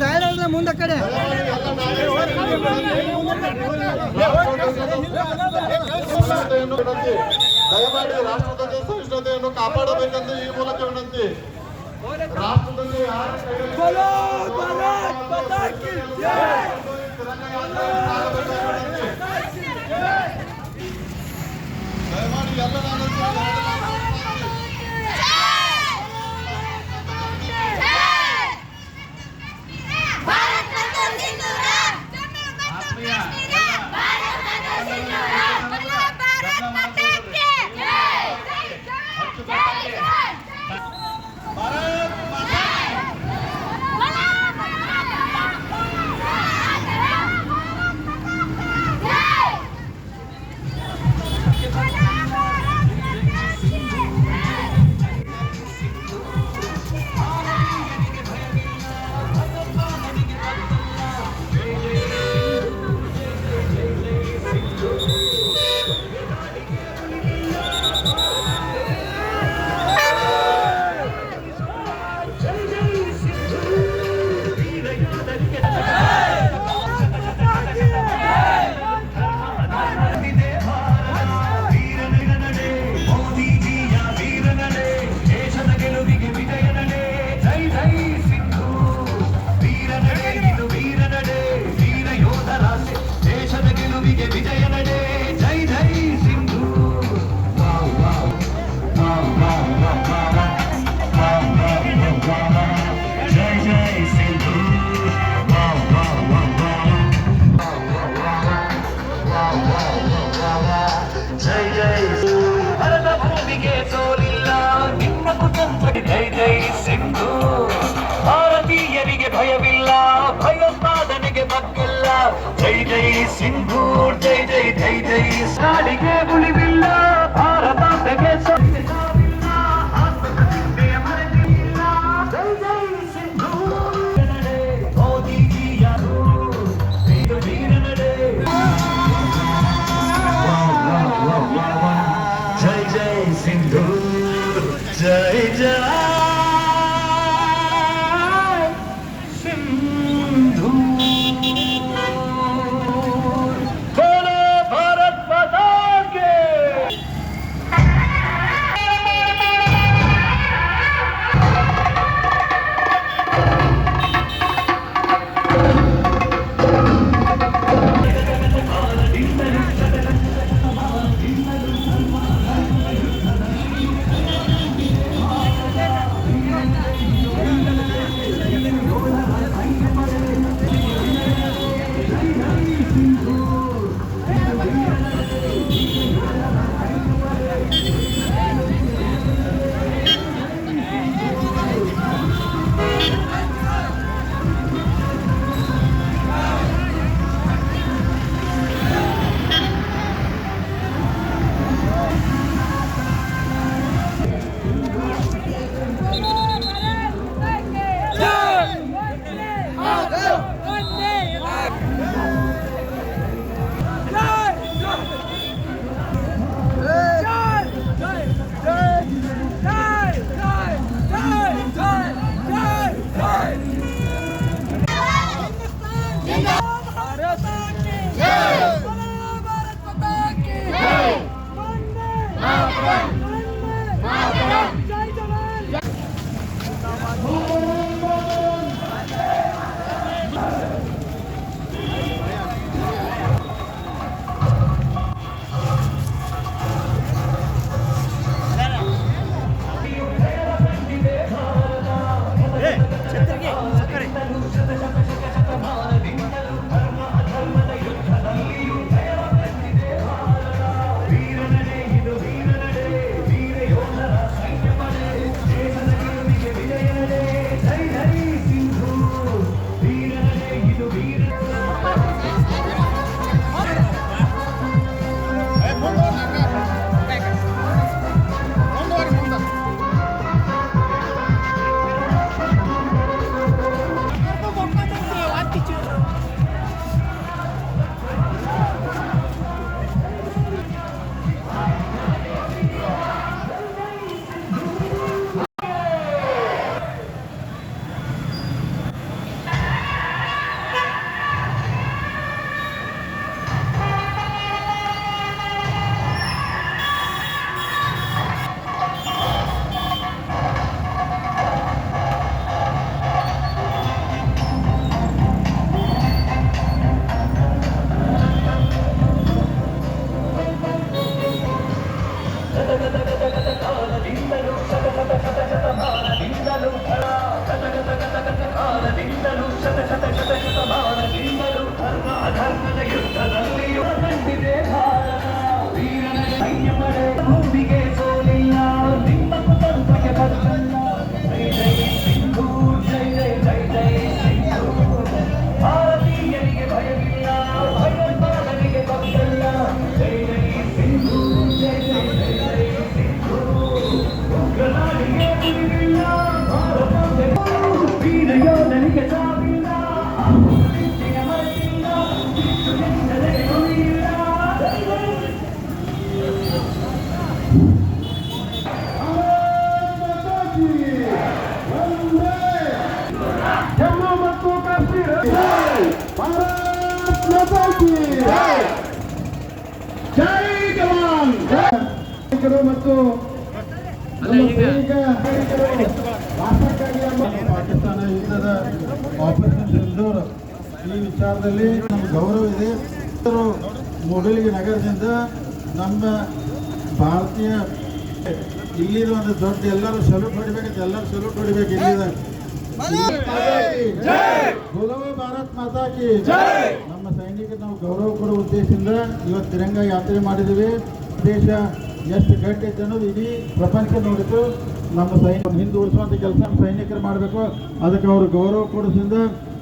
ಜಾಹೀರಾದ ಮುಂದೆ ಕಡೆ ದಯಮಾಡಿ ರಾಷ್ಟ್ರಧ್ವಜ ಸಹಿಷ್ಣುತೆಯನ್ನು ಕಾಪಾಡಬೇಕೆಂದು ಈ ಮೂಲಕ ವಿನಂತಿ ರಾಷ್ಟ್ರದಲ್ಲಿ ಯಾರು ஜெய் ஜெய் சிங்கூர் ஜெய் ஜெய் ஜெய் ஜெய். சாடிக ಶತ ಶತ ಶತ ಶತಮಾನ ಗಿಂಡರು ಧರ್ಮ ಅಧರ್ಮದ ಯುದ್ಧದ करो मत को ಪಾಕಿಸ್ತಾನ ಹಿಂದದ ಆಪರೇಷನ್ ಸಿಂಧೂರ್ ಈ ವಿಚಾರದಲ್ಲಿ ನಮ್ಗೆ ಗೌರವ ಇದೆ. ಮೊಗಲಿಗೆ ನಗರದಿಂದ ನಮ್ಮ ಭಾರತೀಯ ಇಲ್ಲಿದ ಒಂದು ದೊಡ್ಡ ಎಲ್ಲರೂ ಸಲ್ಯೂಟ್ ಹೊಡಿಬೇಕಂತ ಎಲ್ಲರೂ ಸಲ್ಯೂಟ್ ಹೊಡಿಬೇಕು ಇಲ್ಲಿದ. ಭಾರತ್ ಮಾತಾಕಿ ನಮ್ಮ ಸೈನಿಕರು ನಾವು ಗೌರವ ಕೊಡುವ ಉದ್ದೇಶದಿಂದ ಇವತ್ತು ತಿರಂಗ ಯಾತ್ರೆ ಮಾಡಿದ್ದೀವಿ. ದೇಶ ಎಷ್ಟು ಗಟ್ಟಿ ಅನ್ನೋದು ಇಡೀ ಪ್ರಪಂಚ ನೋಡಿತು. ನಮ್ಮ ಸೈನಿಕ ಹಿಂದೆ ಉಳಿಸುವಂಥ ಕೆಲಸ ಸೈನಿಕರು ಮಾಡಬೇಕು. ಅದಕ್ಕೆ ಅವರು ಗೌರವ ಕೊಡಿಸಿದ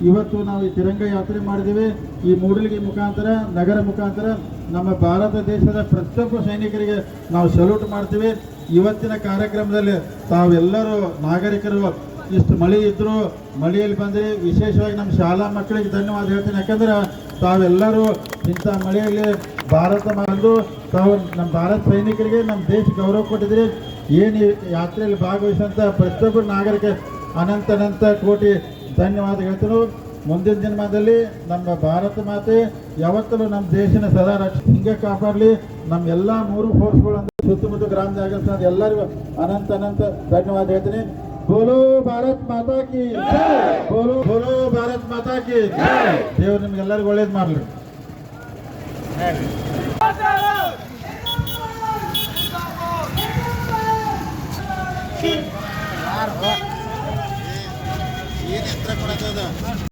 ಇವತ್ತು ನಾವು ಈ ತಿರಂಗ ಯಾತ್ರೆ ಮಾಡಿದ್ದೀವಿ. ಈ ಮೂಡಲಿಗೆ ಮುಖಾಂತರ, ನಗರ ಮುಖಾಂತರ ನಮ್ಮ ಭಾರತ ದೇಶದ ಪ್ರತಿಯೊಬ್ಬ ಸೈನಿಕರಿಗೆ ನಾವು ಸಲ್ಯೂಟ್ ಮಾಡ್ತೀವಿ. ಇವತ್ತಿನ ಕಾರ್ಯಕ್ರಮದಲ್ಲಿ ತಾವೆಲ್ಲರೂ ನಾಗರಿಕರು, ಇಷ್ಟು ಮಳೆ ಇದ್ದರೂ ಮಳೆಯಲ್ಲಿ ಬಂದರೆ ವಿಶೇಷವಾಗಿ ನಮ್ಮ ಶಾಲಾ ಮಕ್ಕಳಿಗೆ ಧನ್ಯವಾದ ಹೇಳ್ತೀನಿ. ಯಾಕಂದ್ರೆ ತಾವೆಲ್ಲರೂ ಇಂಥ ಮಳೆಯಲ್ಲಿ ಭಾರತ ಬಂದು ತಾವು ನಮ್ಮ ಭಾರತ ಸೈನಿಕರಿಗೆ ನಮ್ಮ ದೇಶ ಗೌರವ ಕೊಟ್ಟಿದ್ರೆ ಏನು ಯಾತ್ರೆಯಲ್ಲಿ ಭಾಗವಹಿಸಿದಂಥ ಪ್ರತಿಯೊಬ್ಬ ನಾಗರಿಕ ಅನಂತ ಅನಂತ ಕೋಟಿ ಧನ್ಯವಾದ ಹೇಳ್ತರು ಮುಂದಿನ ಜನ್ಮದಲ್ಲಿ ನಮ್ಮ ಭಾರತ ಮಾತೆ ಯಾವತ್ತಲೂ ನಮ್ಮ ದೇಶನ ಸದಾ ರಕ್ಷ ಹಿಂಗೆ ಕಾಪಾಡಲಿ. ನಮ್ಮ ಎಲ್ಲ ಮೂರು ಫೋರ್ಸ್ಗಳು ಅಂದ್ರೆ ಸುತ್ತಮುತ್ತ ಗ್ರಾಮದಾಗ ಎಲ್ಲರಿಗೂ ಅನಂತ ಅನಂತ ಧನ್ಯವಾದ ಹೇಳ್ತೀನಿ. ಬೋಲೋ ಭಾರತ್ ಮಾತಾ ಕಿ ಬೋಲೋ ಬೋಲೋ ಭಾರತ್ ಮಾತಾ ಕಿ ದೇವ್ರು ನಿಮ್ಗೆಲ್ಲರಿಗೂ ಒಳ್ಳೇದು ಮಾಡಲಿ. ಯಾರು ಏನು ಎತ್ತರ ಕೊಡೋದು